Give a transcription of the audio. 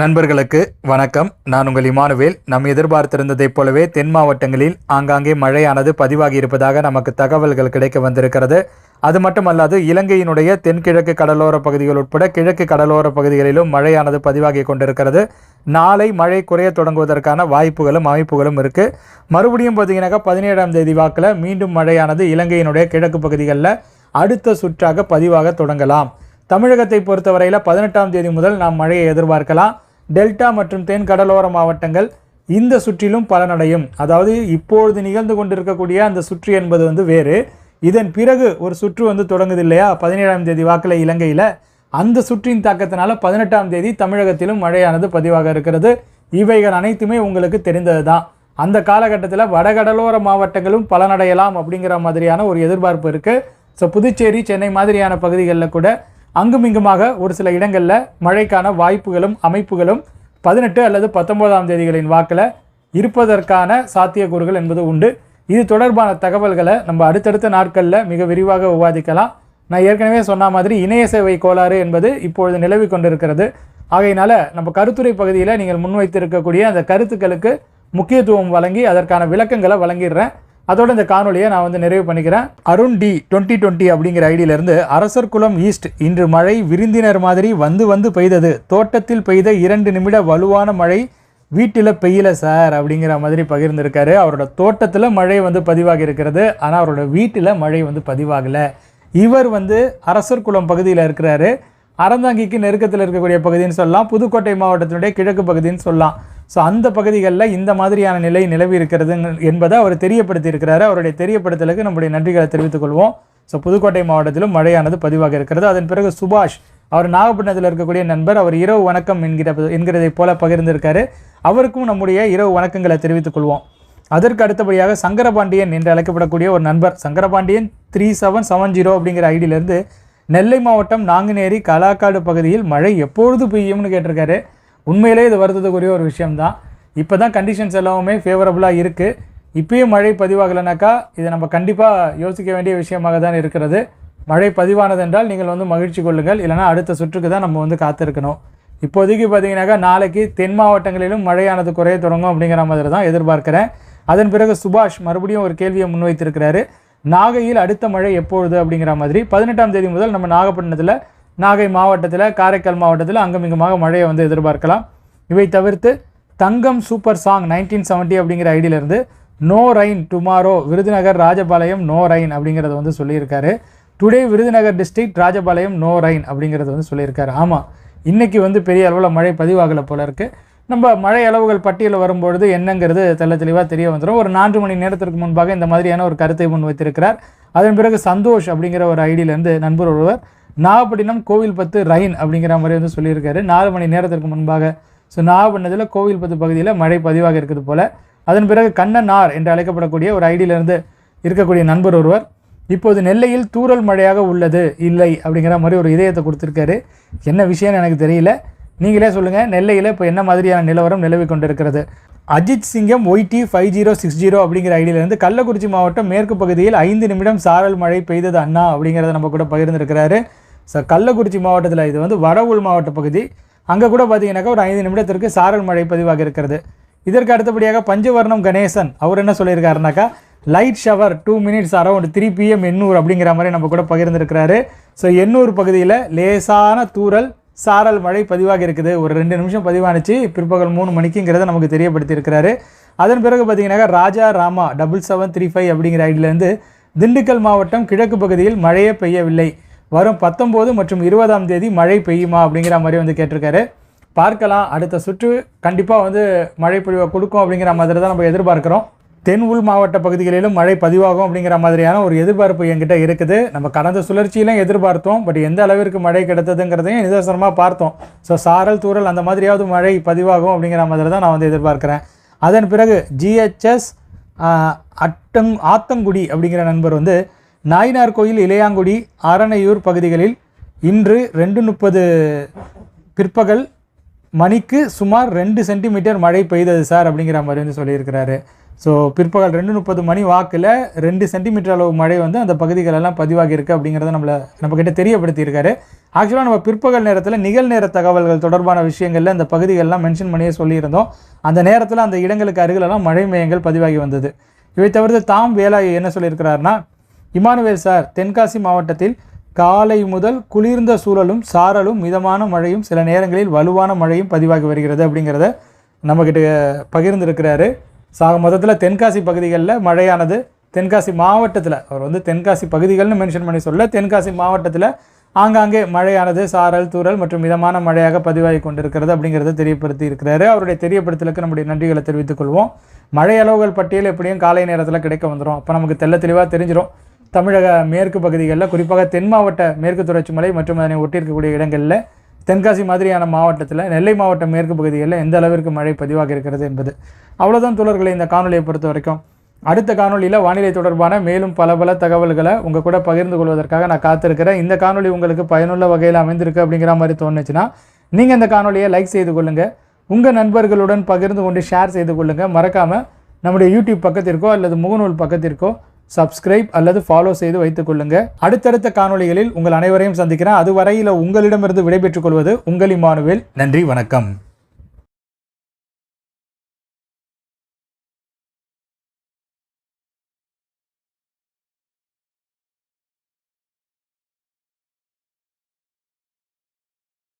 நண்பர்களுக்கு வணக்கம். நான் உங்கள் இமானுவேல். நாம் எதிர்பார்த்திருந்ததைப் போலவே தென் மாவட்டங்களில் ஆங்காங்கே மழையானது பதிவாகி இருப்பதாக நமக்கு தகவல்கள் கிடைக்க வந்திருக்கிறது. அது மட்டுமல்லாது இலங்கையினுடைய தென்கிழக்கு கடலோர பகுதிகள் உட்பட கிழக்கு கடலோர பகுதிகளிலும் மழையானது பதிவாகி கொண்டிருக்கிறது. நாளை மழை குறைய தொடங்குவதற்கான வாய்ப்புகளும் அமைப்புகளும் இருக்குது மறுபடியும் பார்த்தீங்கன்னாக்கா பதினேழாம் தேதி வாக்கில் மீண்டும் மழையானது இலங்கையினுடைய கிழக்கு பகுதிகளில் அடுத்த சுற்றாக பதிவாக தொடங்கலாம். தமிழகத்தை பொறுத்தவரையில் பதினெட்டாம் தேதி முதல் நாம் மழையை எதிர்பார்க்கலாம். டெல்டா மற்றும் தென் கடலோர மாவட்டங்கள் இந்த சுற்றிலும் பலனடையும். அதாவது இப்பொழுது நிகழ்ந்து கொண்டிருக்கக்கூடிய அந்த சுற்று என்பது வந்து வேறு. இதன் பிறகு ஒரு சுற்று வந்து தொடங்குது இல்லையா? பதினேழாம் தேதி வாக்கில் இலங்கையில். அந்த சுற்றின் தாக்கத்தினால பதினெட்டாம் தேதி தமிழகத்திலும் மழையானது பதிவாக இருக்கிறது. இவைகள் அனைத்துமே உங்களுக்கு தெரிந்தது தான் அந்த காலகட்டத்தில் வடகடலோர மாவட்டங்களும் பலனடையலாம் அப்படிங்கிற மாதிரியான ஒரு எதிர்பார்ப்பு இருக்குது ஸோ புதுச்சேரி சென்னை மாதிரியான பகுதிகளில் கூட அங்குமிங்குமாக ஒரு சில இடங்களில் மழைக்கான வாய்ப்புகளும் அமைப்புகளும் பதினெட்டு அல்லது பத்தொன்பதாம் தேதிகளின் வாக்கில் இருப்பதற்கான சாத்தியக்கூறுகள் என்பது உண்டு. இது தொடர்பான தகவல்களை நம்ம அடுத்தடுத்த நாட்களில் மிக விரிவாக விவாதிக்கலாம். நான் ஏற்கனவே சொன்ன மாதிரி இணைய சேவை கோளாறு என்பது இப்பொழுது நிலவி கொண்டிருக்கிறது. ஆகையினால நம்ம கருத்துரை பகுதியில் நீங்கள் முன்வைத்திருக்கக்கூடிய அந்த கருத்துக்களுக்கு முக்கியத்துவம் வழங்கி அதற்கான விளக்கங்களை வழங்கிடுறேன். அதோட இந்த காணொலியை நான் வந்து நிறைவு பண்ணிக்கிறேன். அருண் டி டுவெண்ட்டி டுவெண்ட்டி அப்படிங்கிற ஐடியிலிருந்து அரசர் குளம் ஈஸ்ட் இன்று மழை விருந்தினர் மாதிரி வந்து வந்து பெய்தது. தோட்டத்தில் பெய்த இரண்டு நிமிட வலுவான மழை வீட்டில் பெய்யல சார் அப்படிங்கிற மாதிரி பகிர்ந்திருக்காரு. அவரோட தோட்டத்தில் மழை வந்து பதிவாகி இருக்கிறது. ஆனால் அவரோட வீட்டில் மழை வந்து பதிவாகலை. இவர் வந்து அரசர் குளம் பகுதியில் இருக்கிறாரு. அறந்தாங்கிக்கு நெருக்கத்தில் இருக்கக்கூடிய பகுதின்னு சொல்லலாம். புதுக்கோட்டை மாவட்டத்தினுடைய கிழக்கு பகுதின்னு சொல்லலாம். ஸோ அந்த பகுதிகளில் இந்த மாதிரியான நிலை நிலவி இருக்கிறது என்பதை அவர் தெரியப்படுத்தி இருக்கிறாரு அவருடைய தெரியப்படுத்தலுக்கு நம்முடைய நன்றிகளை தெரிவித்துக் கொள்வோம். ஸோ புதுக்கோட்டை மாவட்டத்திலும் மழையானது பதிவாக இருக்கிறது. அதன் பிறகு சுபாஷ் அவர் நாகப்பட்டினத்தில் இருக்கக்கூடிய நண்பர் அவர் இரவு வணக்கம் என்கிற என்கிறதை போல பகிர்ந்திருக்காரு. அவருக்கும் நம்முடைய இரவு வணக்கங்களை தெரிவித்துக் கொள்வோம். அதற்கு அடுத்தபடியாக சங்கரபாண்டியன் என்று அழைக்கப்படக்கூடிய ஒரு நண்பர் Sankarapandian three seven seven zero அப்படிங்கிற ஐடியிலேருந்து நெல்லை மாவட்டம் நாங்குநேரி கலாக்காடு பகுதியில் மழை எப்பொழுது பெய்யும்னு கேட்டிருக்காரு. உண்மையிலே இது வருத்தத்துக்குரிய ஒரு விஷயம்தான். இப்போ தான் கண்டிஷன்ஸ் எல்லாமே ஃபேவரபுளாக இருக்குது இப்பயும் மழை பதிவாகலைனாக்கா இதை நம்ம கண்டிப்பாக யோசிக்க வேண்டிய விஷயமாக தான் இருக்கிறது. மழை பதிவானது என்றால் நீங்கள் வந்து மகிழ்ச்சி கொள்ளுங்கள். இல்லைனா அடுத்த சுற்றுக்கு தான் நம்ம வந்து காத்திருக்கணும். இப்போதைக்கு பார்த்தீங்கன்னாக்கா நாளைக்கு தென் மாவட்டங்களிலும் மழையானது குறைய தொடங்கும் அப்படிங்கிற மாதிரி தான் எதிர்பார்க்குறேன். அதன் பிறகு சுபாஷ் மறுபடியும் ஒரு கேள்வியை முன்வைத்திருக்கிறாரு. நாகையில் அடுத்த மழை எப்பொழுது அப்படிங்கிற மாதிரி. பதினெட்டாம் தேதி முதல் நம்ம நாகப்பட்டினத்தில் நாகை மாவட்டத்தில் காரைக்கால் மாவட்டத்தில் அங்கமிங்கமாக மழையை வந்து எதிர்பார்க்கலாம். இவை தவிர்த்து தங்கம் சூப்பர் சாங் நைன்டீன் செவன்ட்டி அப்படிங்கிற ஐடியிலேருந்து no rain tomorrow Virudhunagar Rajapalayam no rain அப்படிங்கிறத வந்து சொல்லியிருக்காரு. Today Virudhunagar district Rajapalayam no rain அப்படிங்கிறது வந்து சொல்லியிருக்காரு. ஆமாம் இன்றைக்கி வந்து பெரிய அளவில் மழை பதிவாகலை போல இருக்குது நம்ம மழை அளவுகள் பட்டியலில் வரும்பொழுது என்னங்கிறது தெல்ல தெளிவாக தெரிய வந்துடும் ஒரு நான்கு மணி நேரத்திற்கு முன்பாக இந்த மாதிரியான ஒரு கருத்தை முன் வைத்திருக்கிறார் அதன் பிறகு சந்தோஷ் அப்படிங்கிற ஒரு ஐடியிலேருந்து நண்பர் ஒருவர் நாகப்பட்டினம் கோவில் பத்து ரைன் அப்படிங்கிற மாதிரி வந்து சொல்லியிருக்காரு. நாலு மணி நேரத்திற்கு முன்பாக. ஸோ நாகப்பட்டினத்தில் கோவில்பத்து பகுதியில் மழை பதிவாக இருக்குது போல். அதன் பிறகு கண்ணனார் என்று அழைக்கப்படக்கூடிய ஒரு ஐடியிலிருந்து இருக்கக்கூடிய நண்பர் ஒருவர் இப்போது நெல்லையில் தூரல் மழையாக உள்ளது இல்லை அப்படிங்கிற மாதிரி ஒரு இதயத்தை கொடுத்துருக்காரு. என்ன விஷயம்னு எனக்கு தெரியல. நீங்களே சொல்லுங்கள் நெல்லையில் இப்போ என்ன மாதிரியான நிலவரம் நிலவி கொண்டிருக்கிறது? Ajith Singam YT five zero six zero அப்படிங்கிற ஐடியிலேருந்து கள்ளக்குறிச்சி மாவட்டம் மேற்கு பகுதியில் ஐந்து நிமிடம் சாரல் மழை பெய்தது அண்ணா அப்படிங்கிறத நம்ம கூட பகிர்ந்திருக்கிறாரு. ஸோ கள்ளக்குறிச்சி மாவட்டத்தில் இது வந்து வடவுள் மாவட்ட பகுதி. அங்கே கூட பார்த்தீங்கன்னாக்கா ஒரு ஐந்து நிமிடத்திற்கு சாரல் மழை பதிவாக இருக்கிறது. இதற்கு அடுத்தபடியாக பஞ்சவர்ணம் கணேசன் அவர் என்ன சொல்லியிருக்காருனாக்கா light shower two minutes around three PM Ennore அப்படிங்கிற மாதிரி நம்ம கூட பகிர்ந்துருக்கிறாரு. ஸோ எண்ணூர் பகுதியில் லேசான தூறல் சாரல் மழை பதிவாக இருக்குது. ஒரு ரெண்டு நிமிஷம் பதிவானுச்சு பிற்பகல் மூணு மணிக்குங்கிறத நமக்கு தெரியப்படுத்தியிருக்கிறாரு. அதன் பிறகு பார்த்தீங்கன்னாக்கா Raja Rama double seven three five அப்படிங்கிற ஐடியிலேருந்து திண்டுக்கல் மாவட்டம் கிழக்கு பகுதியில் மழையே பெய்யவில்லை. வரும் பத்தொம்போது மற்றும் இருபதாம் தேதி மழை பெய்யுமா அப்படிங்கிற மாதிரி வந்து கேட்டிருக்காரு. பார்க்கலாம். அடுத்த சுற்று கண்டிப்பாக வந்து மழை பொழிவை கொடுக்கும் அப்படிங்கிற மாதிரி தான் நம்ம எதிர்பார்க்குறோம். தென் உள் மாவட்ட பகுதிகளிலும் மழை பதிவாகும் அப்படிங்கிற மாதிரியான ஒரு எதிர்பார்ப்பு என்கிட்ட இருக்குது. நம்ம கடந்த சுழற்சியிலும் எதிர்பார்த்தோம். பட் எந்த அளவிற்கு மழை கிடைத்ததுங்கிறதையும் நிதர்சனமாக பார்த்தோம். ஸோ சாரல் தூரல் அந்த மாதிரியாவது மழை பதிவாகும் அப்படிங்கிற மாதிரி தான் நான் வந்து எதிர்பார்க்குறேன். அதன் பிறகு ஜிஹெச்எஸ் அட்டங் ஆத்தங்குடி அப்படிங்கிற நண்பர் வந்து நாயினார் கோயில் இளையாங்குடி அரணையூர் பகுதிகளில் இன்று ரெண்டு முப்பது பிற்பகல் மணிக்கு சுமார் ரெண்டு சென்டிமீட்டர் மழை பெய்தது சார் அப்படிங்கிற மாதிரி வந்து சொல்லியிருக்கிறாரு. ஸோ பிற்பகல் ரெண்டு முப்பது மணி வாக்கில் ரெண்டு சென்டிமீட்டர் அளவு மழை வந்து அந்த பகுதிகளெல்லாம் பதிவாகிருக்கு அப்படிங்கிறத நம்மளை நம்மக்கிட்ட தெரியப்படுத்தியிருக்காரு. ஆக்சுவலாக நம்ம பிற்பகல் நேரத்தில் நிகழ்நேர தகவல்கள் தொடர்பான விஷயங்களில் இந்த பகுதிகளெலாம் மென்ஷன் பண்ணியே சொல்லியிருந்தோம். அந்த நேரத்தில் அந்த இடங்களுக்கு அருகிலெல்லாம் மழை மையங்கள் பதிவாகி வந்தது. இவை தவிர்த்து தாம் வேலாயை என்ன சொல்லியிருக்கிறாருன்னா இமானுவேல் சார் தென்காசி மாவட்டத்தில் காலை முதல் குளிர்ந்த சூழலும் சாரலும் மிதமான மழையும் சில நேரங்களில் வலுவான மழையும் பதிவாகி வருகிறது அப்படிங்கிறத நம்மக்கிட்ட பகிர்ந்திருக்கிறாரு. சாக மொத்தத்தில் தென்காசி பகுதிகளில் மழையானது தென்காசி மாவட்டத்தில் அவர் வந்து தென்காசி பகுதிகள்னு மென்ஷன் பண்ணி சொல்ல தென்காசி மாவட்டத்தில் ஆங்காங்கே மழையானது சாரல் தூரல் மற்றும் மிதமான மழையாக பதிவாகி கொண்டிருக்கிறது அப்படிங்கிறத தெரியப்படுத்தி இருக்கிறாரு. அவருடைய தெரியப்படுத்தலுக்கு நம்முடைய நன்றிகளை தெரிவித்துக் கொள்வோம். மழை அளவுகள் பட்டியல் எப்படியும் காலை நேரத்தில் கிடைக்க வந்துடும் அப்போ நமக்கு தெல்ல தெளிவாக தெரிஞ்சிடும் தமிழக மேற்கு பகுதிகளில் குறிப்பாக தென் மாவட்ட மேற்கு தொடர்ச்சி மலை மற்றும் அதனை ஒட்டியிருக்கக்கூடிய இடங்களில் தென்காசி மாதிரியான மாவட்டத்தில் நெல்லை மாவட்ட மேற்கு பகுதிகளில் எந்த அளவிற்கு மழை பதிவாக இருக்கிறது என்பது. அவ்வளோதான் தோழர்களை இந்த காணொலியை பொறுத்த வரைக்கும். அடுத்த காணொலியில் வானிலை தொடர்பான மேலும் பல பல தகவல்களை உங்கள் கூட பகிர்ந்து கொள்வதற்காக நான் காத்திருக்கிறேன். இந்த காணொலி உங்களுக்கு பயனுள்ள வகையில் அமைந்திருக்கு அப்படிங்கிற மாதிரி தோணுச்சுன்னா நீங்கள் இந்த காணொலியை லைக் செய்து கொள்ளுங்கள் உங்கள் நண்பர்களுடன் பகிர்ந்து கொண்டு ஷேர் செய்து கொள்ளுங்கள் மறக்காமல் நம்முடைய யூடியூப் பக்கத்திற்கோ அல்லது முகநூல் பக்கத்திற்கோ சப்ஸ்கிரைப் அல்லது ஃபாலோ செய்து வைத்துக் கொள்ளுங்க. அடுத்தடுத்த காணொளிகளில் உங்கள் அனைவரையும் சந்திக்கிறேன். அதுவரையில் உங்களிடமிருந்து விடைபெற்றுக் கொள்வது உங்கள் இமானுவேல் நன்றி வணக்கம்.